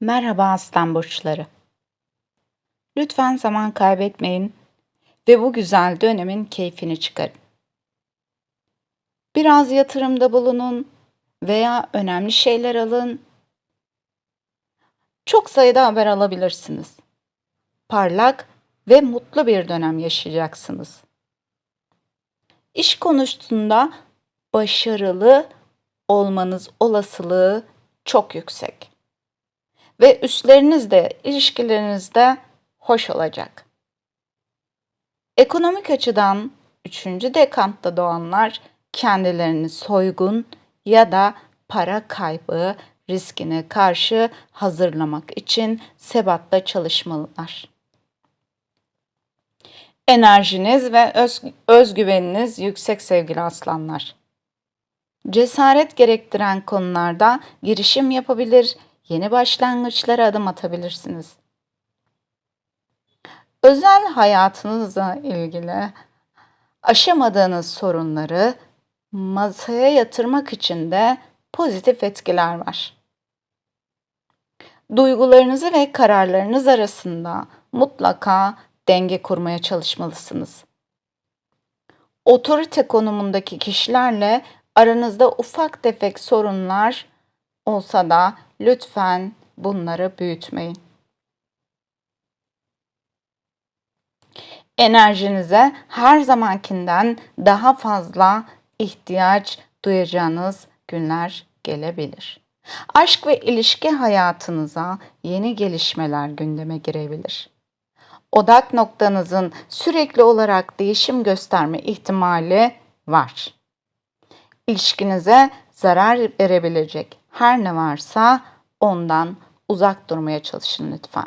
Merhaba aslan burçları. Lütfen zaman kaybetmeyin ve bu güzel dönemin keyfini çıkarın. Biraz yatırımda bulunun veya önemli şeyler alın. Çok sayıda haber alabilirsiniz. Parlak ve mutlu bir dönem yaşayacaksınız. İş konusunda başarılı olmanız olasılığı çok yüksek ve üstleriniz de ilişkilerinizde hoş olacak. Ekonomik açıdan 3. dekantta doğanlar kendilerini soygun ya da para kaybı riskine karşı hazırlamak için sebatla çalışmalılar. Enerjiniz ve öz, özgüveniniz yüksek sevgili aslanlar. Cesaret gerektiren konularda girişim yapabilir, yeni başlangıçlara adım atabilirsiniz. Özel hayatınızla ilgili aşamadığınız sorunları masaya yatırmak için de pozitif etkiler var. Duygularınızı ve kararlarınız arasında mutlaka denge kurmaya çalışmalısınız. Otorite konumundaki kişilerle aranızda ufak tefek sorunlar olsa da lütfen bunları büyütmeyin. Enerjinize her zamankinden daha fazla ihtiyaç duyacağınız günler gelebilir. Aşk ve ilişki hayatınıza yeni gelişmeler gündeme girebilir. Odak noktanızın sürekli olarak değişim gösterme ihtimali var. İlişkinize zarar verebilecek her ne varsa ondan uzak durmaya çalışın lütfen.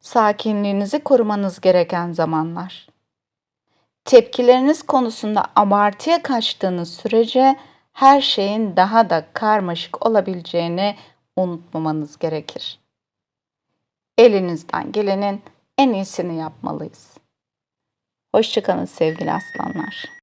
Sakinliğinizi korumanız gereken zamanlar. Tepkileriniz konusunda abartıya kaçtığınız sürece her şeyin daha da karmaşık olabileceğini unutmamanız gerekir. Elinizden gelenin en iyisini yapmalıyız. Hoşçakalın sevgili aslanlar.